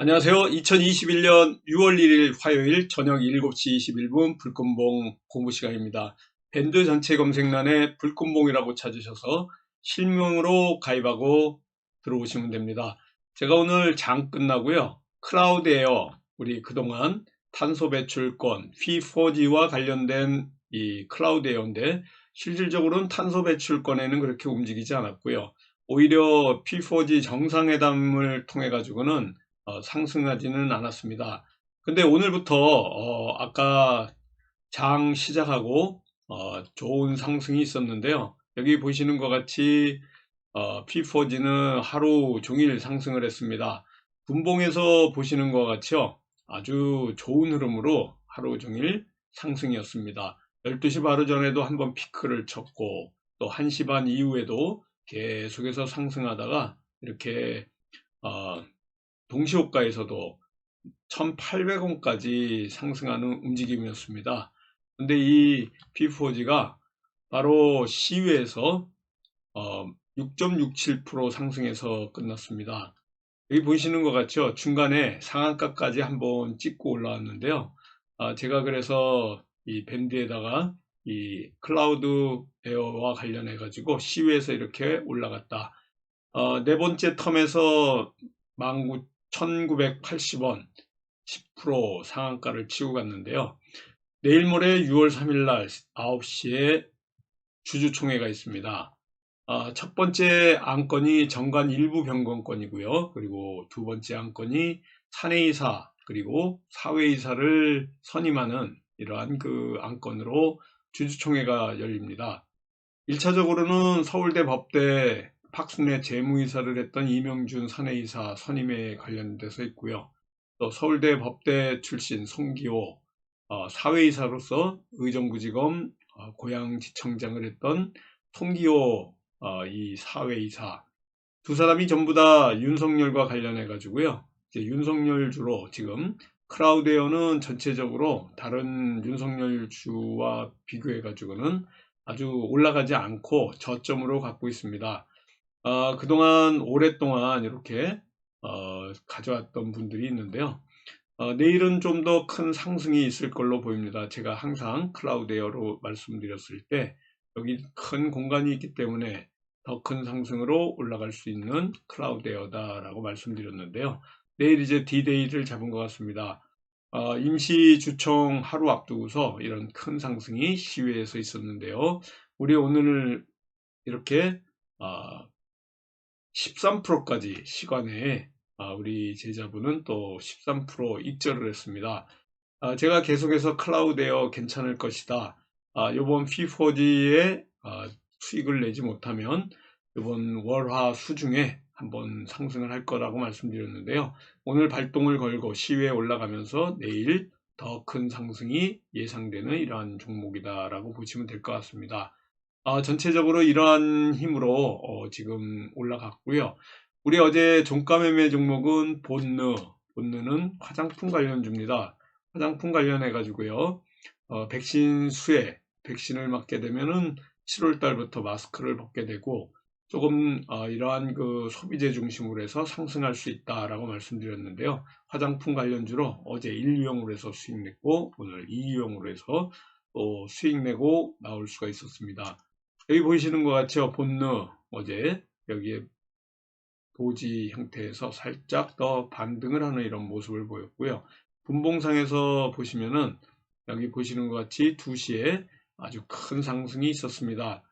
안녕하세요. 2021년 6월 1일 화요일 저녁 7시 21분 불금봉 공부 시간입니다. 밴드 전체 검색란에 불금봉이라고 찾으셔서 실명으로 가입하고 들어오시면 됩니다. 제가 오늘 장 끝나고요. 크라우드 에어, 우리 그동안 탄소 배출권, P4G와 관련된 이 클라우드 에어인데 실질적으로는 탄소 배출권에는 그렇게 움직이지 않았고요. 오히려 P4G 정상회담을 통해 가지고는 어, 상승하지는 않았습니다. 근데 오늘부터 어, 아까 장 시작하고 어, 좋은 상승이 있었는데요. 여기 보시는 것 같이 어, P4G는 하루 종일 상승을 했습니다. 분봉에서 보시는 것 같이요. 아주 좋은 흐름으로 하루 종일 상승이었습니다. 12시 바로 전에도 한번 피크를 쳤고 또 1시 반 이후에도 계속해서 상승하다가 이렇게 어, 동시호가에서도 1800원까지 상승하는 움직임이었습니다. 근데 이 P4G가 바로 시위에서 어, 6.67% 상승해서 끝났습니다. 여기 보시는 것 같죠? 중간에 상한가까지 한번 찍고 올라왔는데요. 아, 제가 그래서 이 밴드에다가 이 클라우드 에어와 관련해 가지고 시위에서 이렇게 올라갔다. 어, 네 번째 텀에서 1980원 10% 상한가를 치고 갔는데요. 내일 모레 6월 3일 날 9시에 주주총회가 있습니다. 아, 첫 번째 안건이 정관 일부 변경권이고요. 그리고 두 번째 안건이 사내이사 그리고 사회이사를 선임하는 이러한 그 안건으로 주주총회가 열립니다. 1차적으로는 서울대 법대 박순애 재무이사를 했던 이명준 사내이사 선임에 관련돼서 있고요. 또 서울대 법대 출신 송기호 어, 사회이사로서 의정부지검 어, 고양지청장을 했던 송기호 어, 이 사회이사 두 사람이 전부 다 윤석열과 관련해 가지고요. 이제 윤석열 주로 지금 크라우드웨어는 전체적으로 다른 윤석열 주와 비교해 가지고는 아주 올라가지 않고 저점으로 갖고 있습니다. 어, 그동안 오랫동안 이렇게 어, 가져왔던 분들이 있는데요. 어, 내일은 좀 더 큰 상승이 있을 걸로 보입니다. 제가 항상 클라우드 에어로 말씀드렸을 때 여기 큰 공간이 있기 때문에 더 큰 상승으로 올라갈 수 있는 클라우드 에어다라고 말씀드렸는데요. 내일 이제 D-데이를 잡은 것 같습니다. 어, 임시 주총 하루 앞두고서 이런 큰 상승이 시외에서 있었는데요. 우리 오늘 이렇게 어, 13%까지 시간에 아, 우리 제자분은 또 13% 입절을 했습니다. 아, 제가 계속해서 클라우드에어 괜찮을 것이다. 아, 이번 P4G에 수익을 내지 못하면 이번 월화 수중에 한번 상승을 할 거라고 말씀드렸는데요. 오늘 발동을 걸고 시위에 올라가면서 내일 더 큰 상승이 예상되는 이러한 종목이다라고 보시면 될 것 같습니다. 어, 전체적으로 이러한 힘으로 어, 지금 올라갔고요. 우리 어제 종가 매매 종목은 본느, 본느는 화장품 관련주입니다. 화장품 관련해 가지고요. 어, 백신 수혜, 백신을 맞게 되면은 7월 달부터 마스크를 벗게 되고 조금 어, 이러한 그 소비재 중심으로 해서 상승할 수 있다라고 말씀드렸는데요. 화장품 관련주로 어제 1유형으로 해서 수익 냈고 오늘 2유형으로 해서 또 수익 내고 나올 수가 있었습니다. 여기 보이시는 것 같죠? 본느 어제 여기에 도지 형태에서 살짝 더 반등을 하는 이런 모습을 보였고요. 분봉상에서 보시면은 여기 보시는 것 같이 2시에 아주 큰 상승이 있었습니다.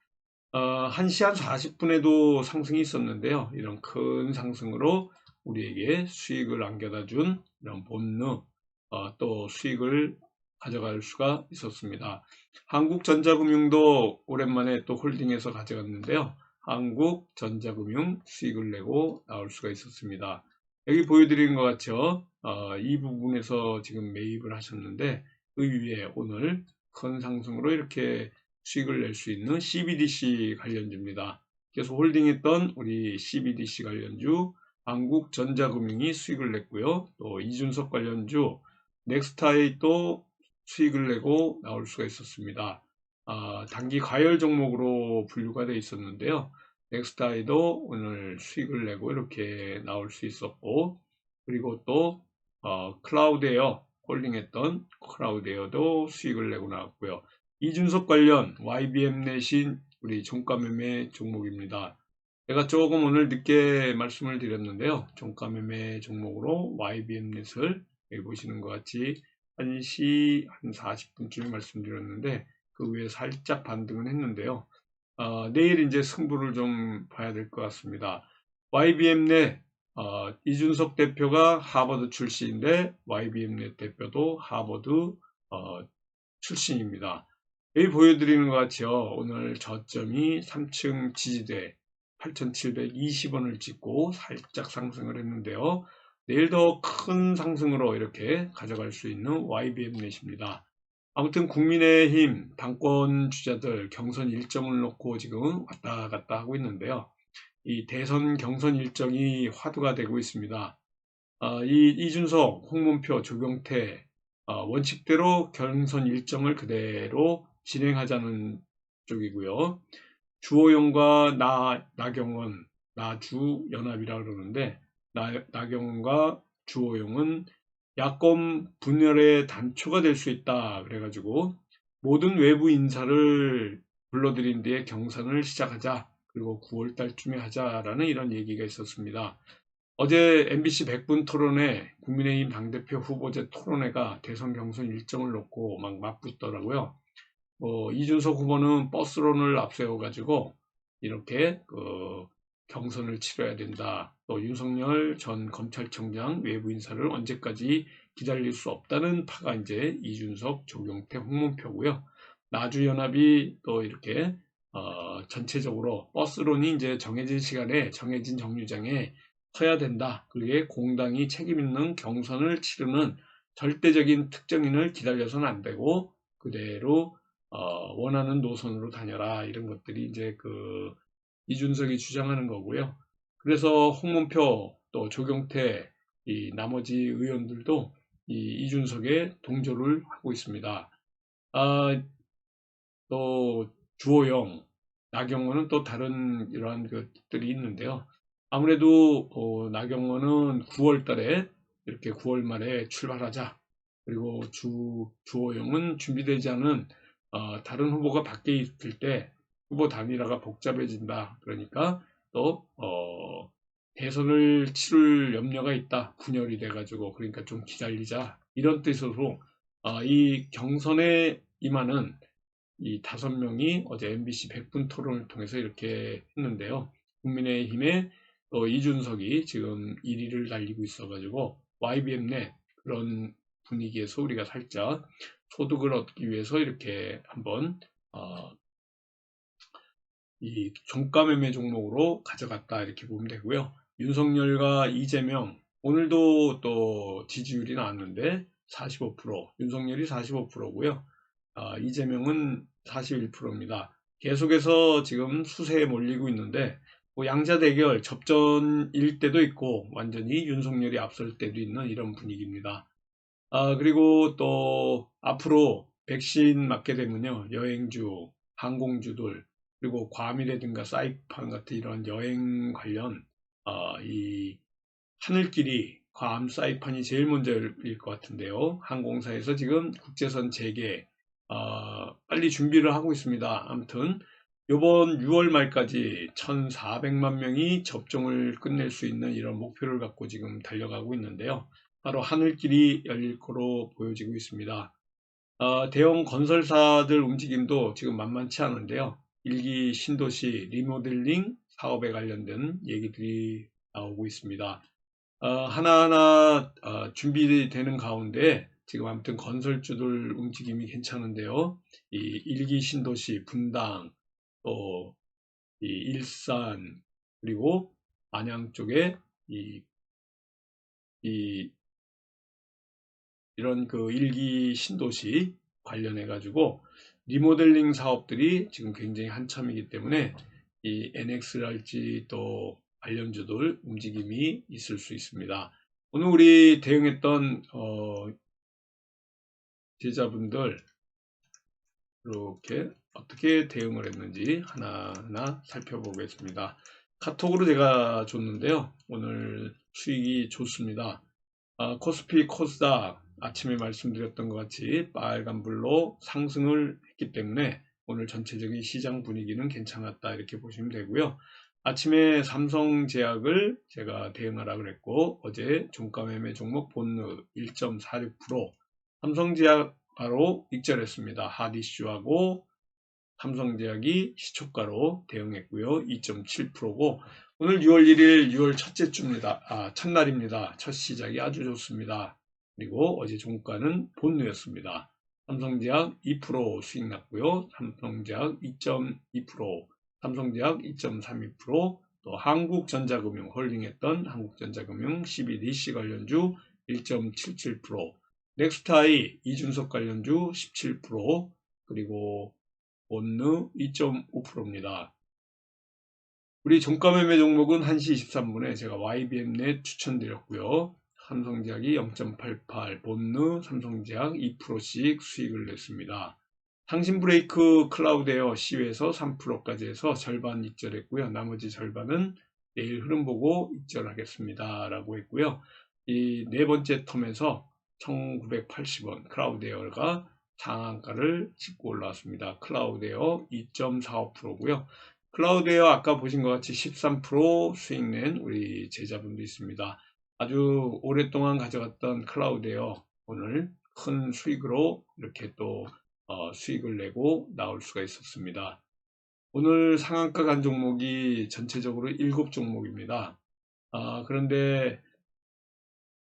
어, 1시 한 40분에도 상승이 있었는데요. 이런 큰 상승으로 우리에게 수익을 안겨다 준 이런 본능, 어, 또 수익을 가져갈 수가 있었습니다. 한국전자금융도 오랜만에 또 홀딩해서 가져갔는데요. 한국전자금융 수익을 내고 나올 수가 있었습니다. 여기 보여드리는 것 같죠? 어, 이 부분에서 지금 매입을 하셨는데 그 위에 오늘 큰 상승으로 이렇게 수익을 낼 수 있는 CBDC 관련주입니다. 계속 홀딩했던 우리 CBDC 관련주 한국전자금융이 수익을 냈고요. 또 이준석 관련주 넥스타이 또 수익을 내고 나올 수가 있었습니다. 아, 단기 과열 종목으로 분류가 되어 있었는데요. 넥스타이도 오늘 수익을 내고 이렇게 나올 수 있었고 그리고 또 어, 클라우드에어 홀딩했던 클라우드에어도 수익을 내고 나왔고요. 이준석 관련 YBM 내신 우리 종가 매매 종목입니다. 제가 조금 오늘 늦게 말씀을 드렸는데요. 종가 매매 종목으로 YBM 넷을 보시는 것 같이 1시 한 40분쯤에 말씀드렸는데 그 위에 살짝 반등은 했는데요. 어, 내일 이제 승부를 좀 봐야 될 것 같습니다. YBM 내 어, 이준석 대표가 하버드 출신인데 YBM 넷 대표도 하버드 어, 출신입니다. 여기 보여드리는 것 같이요. 오늘 저점이 3층 지지대 8,720원을 찍고 살짝 상승을 했는데요. 내일 더 큰 상승으로 이렇게 가져갈 수 있는 YBM 넷입니다. 아무튼 국민의힘 당권 주자들 경선 일정을 놓고 지금 왔다 갔다 하고 있는데요. 이 대선 경선 일정이 화두가 되고 있습니다. 어, 이 이준석, 홍문표, 조경태 어, 원칙대로 경선 일정을 그대로 진행하자는 쪽이고요. 주호영과 나, 나경원, 나주 연합이라 고 그러는데 나, 나경원과 주호영은 야권 분열의 단초가 될 수 있다. 그래가지고 모든 외부 인사를 불러들인 뒤에 경선을 시작하자. 그리고 9월 달쯤에 하자라는 이런 얘기가 있었습니다. 어제 MBC 100분 토론회 국민의힘 당대표 후보자 토론회가 대선 경선 일정을 놓고 막 맞붙더라고요. 뭐 이준석 후보는 버스론을 앞세워가지고 이렇게 그 경선을 치러야 된다. 또 윤석열 전 검찰청장 외부 인사를 언제까지 기다릴 수 없다는 파가 이제 이준석, 조경태, 홍문표고요. 나주연합이 또 이렇게 어, 전체적으로 버스론이 이제 정해진 시간에 정해진 정류장에 서야 된다. 그게 공당이 책임 있는 경선을 치르는 절대적인 특정인을 기다려서는 안 되고 그대로 어, 원하는 노선으로 다녀라 이런 것들이 이제 그 이준석이 주장하는 거고요. 그래서 홍문표 또 조경태 이 나머지 의원들도 이 이준석에 동조를 하고 있습니다. 아, 또 주호영, 나경원은 또 다른 이러한 것들이 있는데요. 아무래도 어, 나경원은 9월 달에 이렇게 9월 말에 출발하자. 그리고 주, 주호영은 준비되지 않은 어, 다른 후보가 밖에 있을 때 후보 단일화가 복잡해진다. 그러니까 또 어, 대선을 치를 염려가 있다. 분열이 돼가지고 그러니까 좀 기다리자. 이런 뜻으로 어, 이 경선에 임하는 이 다섯 명이 어제 MBC 100분 토론을 통해서 이렇게 했는데요. 국민의힘의 또 이준석이 지금 1위를 달리고 있어가지고 YBM 내 그런 분위기에서 우리가 살짝 소득을 얻기 위해서 이렇게 한번 어, 이 종가매매 종목으로 가져갔다 이렇게 보면 되고요. 윤석열과 이재명 오늘도 또 지지율이 나왔는데 45% 윤석열이 45%고요. 아, 이재명은 41%입니다. 계속해서 지금 수세에 몰리고 있는데 뭐 양자 대결 접전일 때도 있고 완전히 윤석열이 앞설 때도 있는 이런 분위기입니다. 아, 그리고 또 앞으로 백신 맞게 되면요 여행주, 항공주들 그리고 괌이라든가 사이판 같은 이런 여행 관련 어, 이 하늘길이 괌 사이판이 제일 먼저일 것 같은데요. 항공사에서 지금 국제선 재개 어, 빨리 준비를 하고 있습니다. 아무튼 이번 6월 말까지 1,400만 명이 접종을 끝낼 수 있는 이런 목표를 갖고 지금 달려가고 있는데요. 바로 하늘길이 열릴 거로 보여지고 있습니다. 어, 대형 건설사들 움직임도 지금 만만치 않은데요. 일기 신도시 리모델링 사업에 관련된 얘기들이 나오고 있습니다. 어, 하나하나 어, 준비되는 가운데 지금 아무튼 건설주들 움직임이 괜찮은데요. 이 일기 신도시 분당 또이 일산 그리고 안양 쪽에 이, 이 이런 그 일기 신도시 관련해 가지고 리모델링 사업들이 지금 굉장히 한참이기 때문에 이 NX랄지 또 관련주들 움직임이 있을 수 있습니다. 오늘 우리 대응했던 어, 제자분들 이렇게 어떻게 대응을 했는지 하나하나 살펴보겠습니다. 카톡으로 제가 줬는데요. 오늘 수익이 좋습니다. 아, 코스피 코스닥 아침에 말씀드렸던 것 같이 빨간불로 상승을 했기 때문에 오늘 전체적인 시장 분위기는 괜찮았다 이렇게 보시면 되고요. 아침에 삼성제약을 제가 대응하라 그랬고 어제 종가 매매 종목 본느 1.46% 삼성제약 바로 익절했습니다. 하디슈하고 삼성제약이 시초가로 대응했고요. 2.7%고 오늘 6월 1일 6월 첫째 주입니다. 아, 첫날입니다. 첫 시작이 아주 좋습니다. 그리고 어제 종가는 본누였습니다. 삼성제약 2% 수익 났고요. 삼성제약 2.2%, 삼성제약 2.32%, 또 한국전자금융 홀딩했던 한국전자금융 12DC 관련주 1.77%, 넥스타이 이준석 관련주 17%, 그리고 온느 2.5%입니다. 우리 종가 매매 종목은 1시 23분에 제가 YBM넷 추천드렸고요. 삼성제약이 0.88, 본느, 삼성제약 2%씩 수익을 냈습니다. 상신 브레이크 클라우드에어 시외에서 3%까지 해서 절반 익절했고요. 나머지 절반은 내일 흐름 보고 익절하겠습니다. 라고 했고요. 이 네 번째 텀에서 1980원 클라우드에어가 상한가를 찍고 올라왔습니다. 클라우드에어 2.45%고요. 클라우드에어 아까 보신 것 같이 13% 수익 낸 우리 제자분도 있습니다. 아주 오랫동안 가져갔던 클라우드에어 오늘 큰 수익으로 이렇게 또 어, 수익을 내고 나올 수가 있었습니다. 오늘 상한가 간 종목이 전체적으로 7종목입니다. 아, 그런데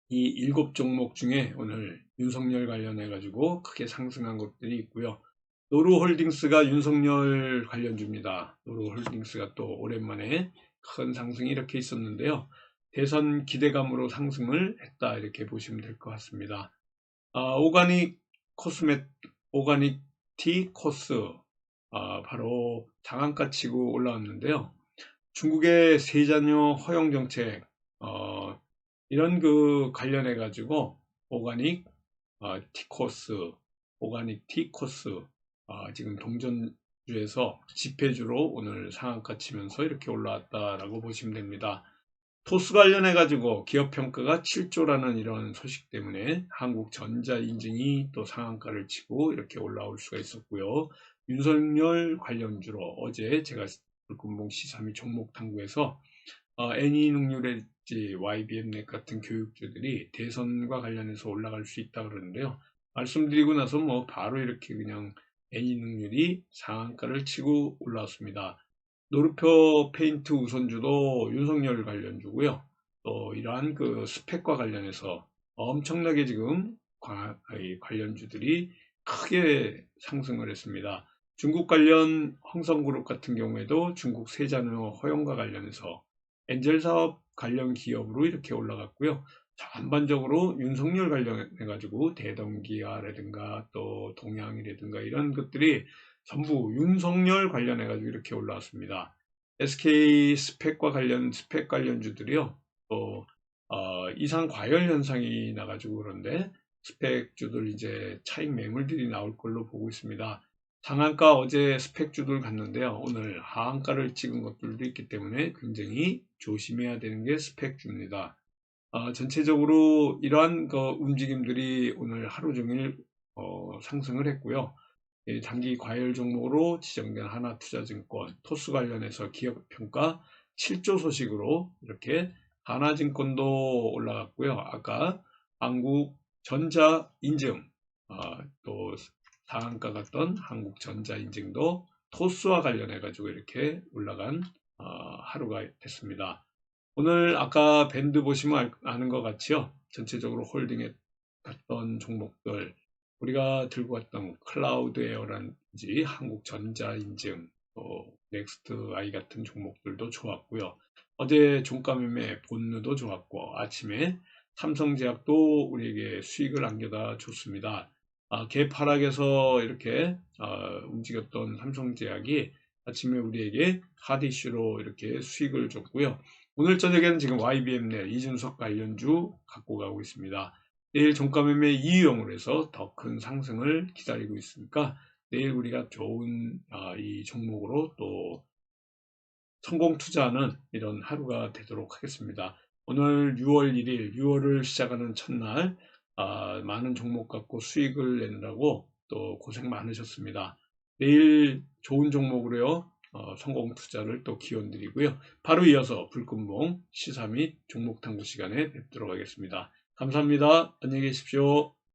이 7종목 중에 오늘 윤석열 관련해 가지고 크게 상승한 것들이 있고요. 노루홀딩스가 윤석열 관련주입니다. 노루홀딩스가 또 오랜만에 큰 상승이 이렇게 있었는데요. 대선 기대감으로 상승을 했다 이렇게 보시면 될 것 같습니다. 아, 오가닉 코스메 오가닉 티 코스 아, 바로 장한가 치고 올라왔는데요. 중국의 세자녀 허용 정책 어, 이런 그 관련해 가지고 오가닉 어, 티코스 오가닉 티코스 아, 지금 동전주에서 지폐주로 오늘 상한가 치면서 이렇게 올라왔다라고 보시면 됩니다. 토스 관련해 가지고 기업 평가가 7조라는 이런 소식 때문에 한국 전자 인증이 또 상한가를 치고 이렇게 올라올 수가 있었고요. 윤석열 관련주로 어제 제가 불금봉 시사미 종목 탐구에서 어, 애니능률일지 YBM넷 같은 교육주들이 대선과 관련해서 올라갈 수 있다 그러는데요. 말씀드리고 나서 뭐 바로 이렇게 그냥 애니 능률이 상한가를 치고 올라왔습니다. 노르표 페인트 우선주도 윤석열 관련주고요. 또 이러한 그 스펙과 관련해서 엄청나게 지금 관련주들이 크게 상승을 했습니다. 중국 관련 황성그룹 같은 경우에도 중국 세자녀 허용과 관련해서 엔젤 사업 관련 기업으로 이렇게 올라갔고요. 전반적으로 윤석열 관련해 가지고 대동기아라든가 또 동양이라든가 이런 것들이 전부 윤석열 관련해 가지고 이렇게 올라왔습니다. SK 스펙과 관련 스펙 관련주들이요. 또 어, 이상 과열 현상이 나가지고 그런데 스펙주들 이제 차익 매물들이 나올 걸로 보고 있습니다. 상한가 어제 스펙주들 갔는데요. 오늘 하한가를 찍은 것들도 있기 때문에 굉장히 조심해야 되는 게 스펙주입니다. 어, 전체적으로 이러한 그 움직임들이 오늘 하루 종일 어, 상승을 했고요. 예, 단기 과열 종목으로 지정된 하나투자증권, 토스 관련해서 기업 평가 7조 소식으로 이렇게 하나증권도 올라갔고요. 아까 한국 전자 인증, 어, 또 상한가 같던 한국 전자 인증도 토스와 관련해 가지고 이렇게 올라간 어, 하루가 됐습니다. 오늘 아까 밴드 보시면 아는 것 같이요. 전체적으로 홀딩에 갔던 종목들 우리가 들고 왔던 클라우드 에어란지 한국전자인증 또 넥스트 아이 같은 종목들도 좋았고요. 어제 종가매매 본느도 좋았고 아침에 삼성제약도 우리에게 수익을 안겨다 줬습니다. 아, 개파락에서 이렇게 아, 움직였던 삼성제약이 아침에 우리에게 하디슈로 이렇게 수익을 줬고요. 오늘 저녁에는 지금 YBM 내 이준석 관련주 갖고 가고 있습니다. 내일 종가 매매 이유용으로 해서 더 큰 상승을 기다리고 있으니까 내일 우리가 좋은 아, 이 종목으로 또 성공 투자하는 이런 하루가 되도록 하겠습니다. 오늘 6월 1일, 6월을 시작하는 첫날, 아, 많은 종목 갖고 수익을 내느라고 또 고생 많으셨습니다. 내일 좋은 종목으로요, 어, 성공 투자를 또 기원 드리고요. 바로 이어서 불금봉 시사 및 종목 탐구 시간에 뵙도록 하겠습니다. 감사합니다. 안녕히 계십시오.